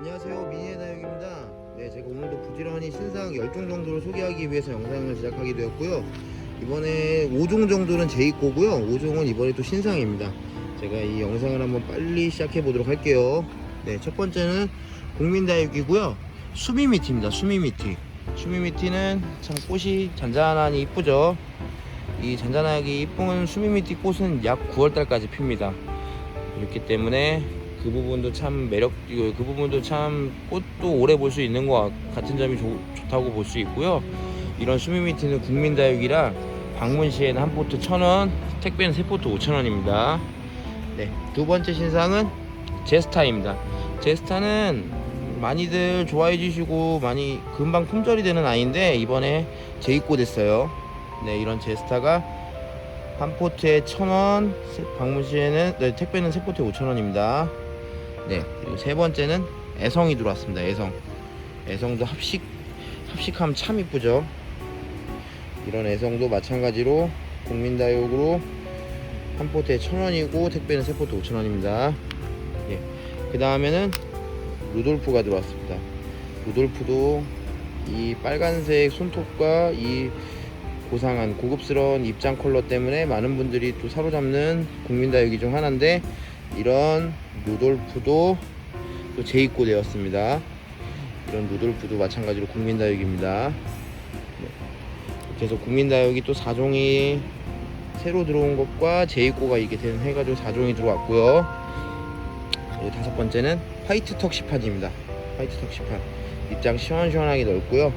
안녕하세요. 미니의 다육입니다. 네 제가 오늘도 부지런히 신상 10종 정도를 소개하기 위해서 영상을 제작하게 되었고요. 이번에 5종 정도는 제 거고요. 5종은 이번에 또 신상입니다. 제가 이 영상을 한번 빨리 시작해 보도록 할게요. 네첫 번째는 국민다육이고요. 수미미티입니다. 수미미티. 수미미티는 참 꽃이 잔잔하니 이쁘죠? 이 잔잔하게 이쁜 수미미티 꽃은 약 9월달까지 핍니다. 그렇기 때문에 그 부분도 참 매력 그 부분도 참 꽃도 오래 볼 수 있는 것 같은 점이 좋, 좋다고 볼 수 있고요. 이런 수미미티는 국민다육이라 방문 시에는 한 포트 천 원, 택배는 세 포트 오천 원입니다. 네, 두 번째 신상은 제스타입니다. 제스타는 많이들 좋아해 주시고 많이 금방 품절이 되는 아이인데 이번에 재입고 됐어요. 네, 이런 제스타가 한 포트에 천 원, 방문 시에는 네, 택배는 세 포트에 오천 원입니다. 네 그리고 세 번째는 애성이 들어왔습니다 애성. 애성도 합식 합식하면 참 이쁘죠. 이런 애성도 마찬가지로 국민다육으로 한 포트에 천원이고 택배는 세 포트 오천 원입니다. 예. 그 다음에는 루돌프가 들어왔습니다. 루돌프도 이 빨간색 손톱과 이 고상한 고급스러운 입장 컬러 때문에 많은 분들이 또 사로잡는 국민다육이 중 하나인데 이런 루돌프도 또 재입고 되었습니다. 이런 루돌프도 마찬가지로 국민다육입니다. 네. 그래서 국민다육이 또 4종이 새로 들어온 것과 재입고가 이게 된 해가지고 4종이 들어왔고요. 그리고 다섯 번째는 화이트 턱 시판입니다. 화이트 턱 시판 입장 시원시원하게 넓고요.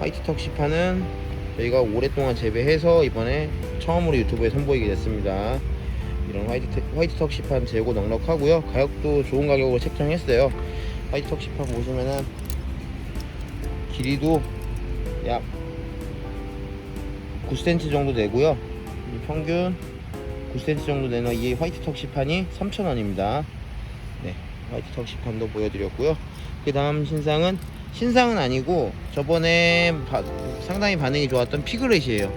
화이트 턱 시판은 저희가 오랫동안 재배해서 이번에 처음으로 유튜브에 선보이게 됐습니다. 이런 화이트, 화이트 턱시판 재고 넉넉하고요. 가격도 좋은 가격으로 책정했어요. 화이트 턱시판 보시면은 길이도 약 9cm 정도 되고요. 이 평균 9cm 정도 되는 이 화이트 턱시판이 3,000원입니다. 네 화이트 턱시판도 보여드렸고요. 그 다음 신상은 신상은 아니고 저번에 바- 상당히 반응이 좋았던 피글렛이에요.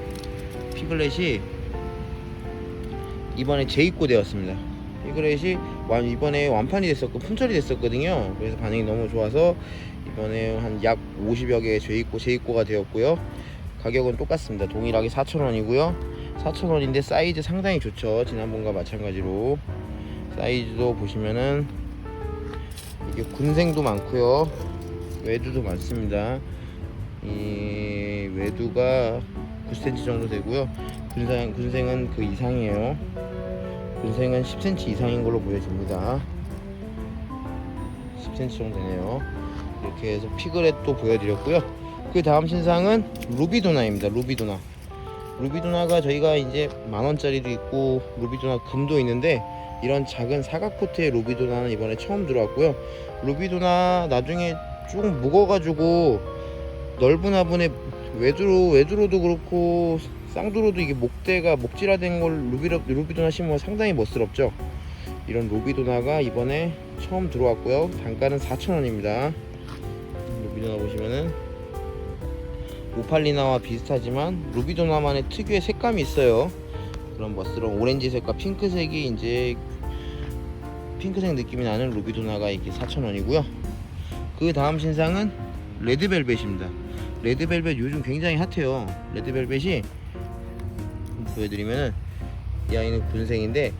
피글렛이 이번에 재입고 되었습니다. 피그렛이 완- 이번에 완판이 됐었고 품절이 됐었거든요. 그래서 반응이 너무 좋아서 이번에 한 약 50여 개 재입고 재입고가 되었고요. 가격은 똑같습니다. 동일하게 4,000원이고요. 4,000원인데 사이즈 상당히 좋죠. 지난번과 마찬가지로 사이즈도 보시면은 이게 군생도 많고요. 외두도 많습니다. 이 외두가 9cm 정도 되고요. 군생, 군생은 그 이상이에요. 군생은 10cm 이상인 걸로 보여집니다. 10cm 정도 되네요. 이렇게 해서 피그렛도 보여드렸고요. 그 다음 신상은 루비도나입니다. 루비도나. 루비도나가 저희가 이제 만 원짜리도 있고 루비도나 금도 있는데 이런 작은 사각 포트의 루비도나는 이번에 처음 들어왔고요. 루비도나 나중에 좀 묵어가지고 넓은 화분에 외두로 외두로도 그렇고 쌍두로도 이게 목대가 목질화된 걸 루비로, 루비도나 심으면 상당히 멋스럽죠. 이런 루비도나가 이번에 처음 들어왔고요. 단가는 4,000원입니다. 루비도나 보시면은 오팔리나와 비슷하지만 루비도나만의 특유의 색감이 있어요. 그런 멋스러운 오렌지색과 핑크색이 이제 핑크색 느낌이 나는 루비도나가 이게 4,000원이고요. 그 다음 신상은 레드벨벳입니다. 레드벨벳 요즘 굉장히 핫해요. 레드벨벳이 보여드리면은 이 아이는 군생인데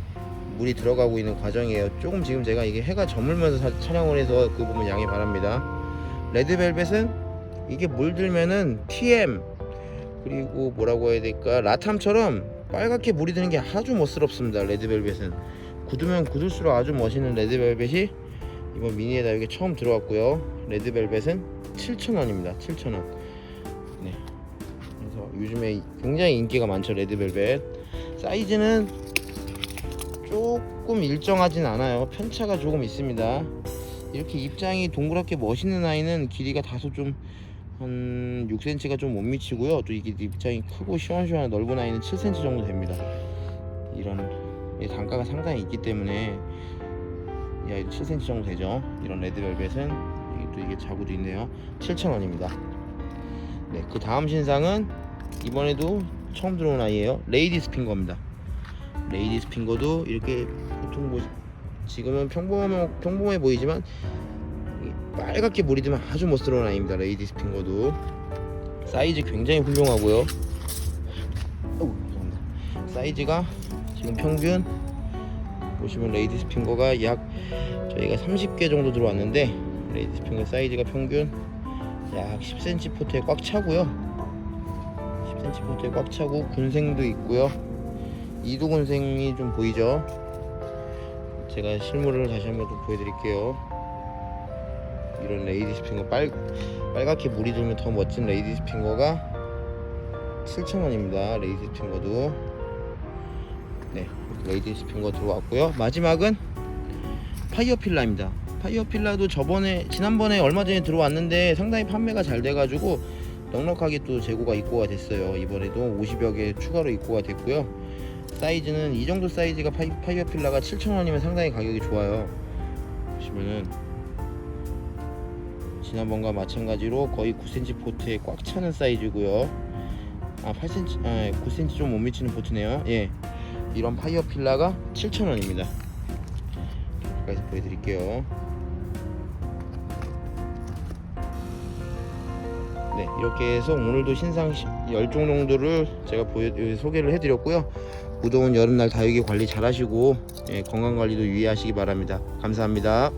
물이 들어가고 있는 과정이에요. 조금 지금 제가 이게 해가 저물면서 사- 촬영을 해서 그 부분 양해 바랍니다. 레드벨벳은 이게 물들면은 TM 그리고 뭐라고 해야 될까 라탐처럼 빨갛게 물이 드는 게 아주 멋스럽습니다. 레드벨벳은 굳으면 굳을수록 아주 멋있는 레드벨벳이 이번 미니에 다육에 처음 들어왔고요. 레드벨벳은 7,000원입니다. 7,000원. 요즘에 굉장히 인기가 많죠 레드벨벳. 사이즈는 조금 일정하진 않아요. 편차가 조금 있습니다. 이렇게 입장이 동그랗게 멋있는 아이는 길이가 다소 좀 한 6cm가 좀 못 미치고요. 또 이게 입장이 크고 시원시원한 넓은 아이는 7cm 정도 됩니다. 이런 이 단가가 상당히 있기 때문에 이 아이도 7cm 정도 되죠. 이런 레드벨벳은 또 이게 자구도 있네요. 7,000원입니다. 네, 그 다음 신상은 이번에도 처음 들어온 아이예요. 레이디 스 핑거입니다. 레이디 스 핑거도 이렇게 보통 뭐 지금은 평범 평범해 보이지만 빨갛게 들면 아주 멋스러운 아이입니다 레이디 스 핑거도 사이즈 굉장히 훌륭하고요. 사이즈가 지금 평균 보시면 레이디 스 핑거가 약 저희가 30개 정도 들어왔는데 레이디 스 핑거 사이즈가 평균 약 10cm 포트에 꽉 차고요 10cm 포트에 꽉 차고 군생도 있고요. 이두 군생이 좀 보이죠? 제가 실물을 다시 한번 좀 보여드릴게요. 이런 레이디 스핑거 빨, 빨갛게 물이 들면 더 멋진 레이디 스핑거가 7,000원입니다. 레이디 스핑거도. 네 레이디 스핑거 들어왔고요. 마지막은 파이어 필라입니다. 파이어 필라도 저번에 지난번에 얼마 전에 들어왔는데 상당히 판매가 잘 돼가지고 넉넉하게 또 재고가 입고가 됐어요. 이번에도 50여 개 추가로 입고가 됐고요. 사이즈는 이 정도 사이즈가 파이, 파이어 필라가 7,000원이면 상당히 가격이 좋아요. 보시면은 지난번과 마찬가지로 거의 9cm 포트에 꽉 차는 사이즈고요. 아 8cm 아 9cm 좀 못 미치는 포트네요. 예. 이런 파이어 필라가 7,000원입니다. 가까이서 보여드릴게요 이렇게 해서 오늘도 신상 10종 정도를 제가 보여, 소개를 해드렸고요. 무더운 여름날 다육이 관리 잘 하시고 예, 건강 관리도 유의하시기 바랍니다. 감사합니다